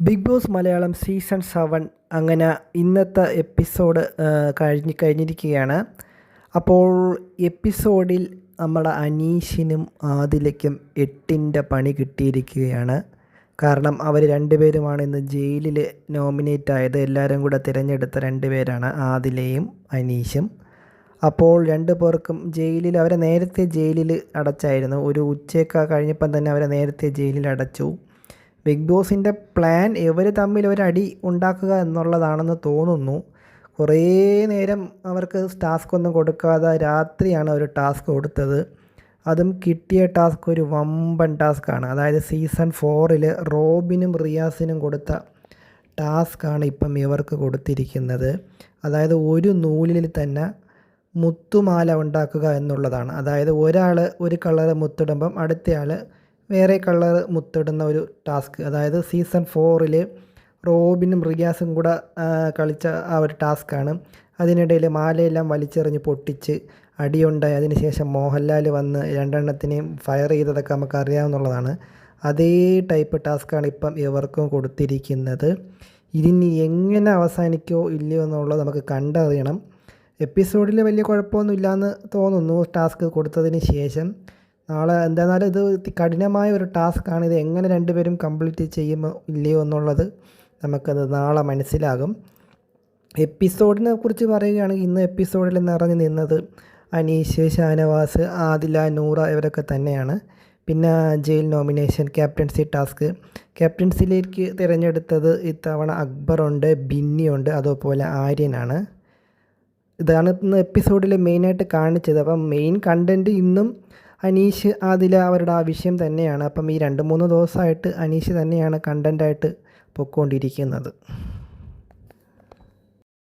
Bigg Boss Malayalam season seven അങ്ങനെ ഇന്നത്തെ episode കഴിഞ്ഞ് കഴിഞ്ഞിരിക്കുകയാണ്. അപ്പോൾ എപ്പിസോഡിൽ നമ്മുടെ അനീഷിനും ആദിലയ്ക്കും എട്ടിന്റെ പണി കിട്ടിയിരിക്കുകയാണ്. കാരണം അവർ രണ്ടുപേരുമാണ് ഇന്ന് ജയിലിൽ നോമിനേറ്റ് ആയത്. എല്ലാവരും കൂടെ തിരഞ്ഞെടുത്ത രണ്ട് പേരാണ് ആദിലയും അനീഷും. അപ്പോൾ രണ്ടു പേർക്കും ജയിലിൽ അവരെ നേരത്തെ ജയിലിൽ അടച്ചായിരുന്നു. ഒരു ഉച്ചയൊക്കെ കഴിഞ്ഞപ്പം തന്നെ അവരെ നേരത്തെ ജയിലിൽ അടച്ചു. ബിഗ് ബോസിന്റെ പ്ലാൻ ഇവർ തമ്മിൽ ഒരു അടി ഉണ്ടാക്കുക എന്നുള്ളതാണെന്ന് തോന്നുന്നു. കുറേ നേരം അവർക്ക് ടാസ്ക് ഒന്നും കൊടുക്കാതെ രാത്രിയാണ് ഒരു ടാസ്ക് കൊടുത്തത്. അതും കിട്ടിയ ടാസ്ക് ഒരു വമ്പൻ ടാസ്ക്കാണ് അതായത് സീസൺ ഫോറിൽ റോബിനും റിയാസിനും കൊടുത്ത ടാസ്ക്കാണ് ഇപ്പം ഇവർക്ക് കൊടുത്തിരിക്കുന്നത്. അതായത് ഒരു നൂലിൽ തന്നെ മുത്തുമാല ഉണ്ടാക്കുക എന്നുള്ളതാണ്. അതായത് ഒരാൾ ഒരു കളർ മുത്തിടുമ്പം അടുത്തയാൾ വേറെ കളർ മുത്തിടുന്ന ഒരു ടാസ്ക് അതായത് സീസൺ ഫോറിൽ റോബിനും റിയാസും കൂടെ കളിച്ച ആ ഒരു ടാസ്ക്കാണ് അതിനിടയിൽ മാലയെല്ലാം വലിച്ചെറിഞ്ഞ് പൊട്ടിച്ച് അടിയുണ്ടായി. അതിനുശേഷം മോഹൻലാൽ വന്ന് രണ്ടെണ്ണത്തിനെയും ഫയർ ചെയ്തതൊക്കെ നമുക്ക് അറിയാവുന്നതാണ് അതേ ടൈപ്പ് ടാസ്ക്കാണ് ഇപ്പം ഇവർക്കും കൊടുത്തിരിക്കുന്നത്. ഇതിനി എങ്ങനെ അവസാനിക്കോ ഇല്ലയോ എന്നുള്ളത് നമുക്ക് കണ്ടറിയണം. എപ്പിസോഡിൽ വലിയ കുഴപ്പമൊന്നുമില്ലയെന്ന് തോന്നുന്നു ടാസ്ക് കൊടുത്തതിന് ശേഷം. നാളെ എന്തായിരുന്നാലും ഇത് കഠിനമായ ഒരു ടാസ്ക്കാണ്. ഇത് എങ്ങനെ രണ്ടുപേരും കംപ്ലീറ്റ് ചെയ്യുമോ ഇല്ലയോ എന്നുള്ളത് നമുക്കത് നാളെ മനസ്സിലാകും. എപ്പിസോഡിനെ കുറിച്ച് പറയുകയാണെങ്കിൽ ഇന്ന് എപ്പിസോഡിൽ നിറഞ്ഞു നിന്നത് അനീഷ് ഷാനവാസ് ആദില നൂറ ഇവരൊക്കെ തന്നെയാണ്. പിന്നെ ജയിൽ നോമിനേഷൻ ക്യാപ്റ്റൻസി ടാസ്ക്. ക്യാപ്റ്റൻസിയിലേക്ക് തിരഞ്ഞെടുത്തത് ഇത്തവണ അക്ബറുണ്ട് ബിന്നിയുണ്ട് അതുപോലെ ആര്യനാണ്. ഇതാണ് ഇന്ന് എപ്പിസോഡിൽ മെയിനായിട്ട് കാണിച്ചത്. അപ്പം മെയിൻ കണ്ടന്റ് ഇന്നും അനീഷ് ആദില അവരുടെ ആ വിഷയം തന്നെയാണ്. അപ്പം ഈ രണ്ട് മൂന്ന് ദിവസമായിട്ട് അനീഷ് തന്നെയാണ് കണ്ടന്റായിട്ട് പൊയ്ക്കൊണ്ടിരിക്കുന്നത്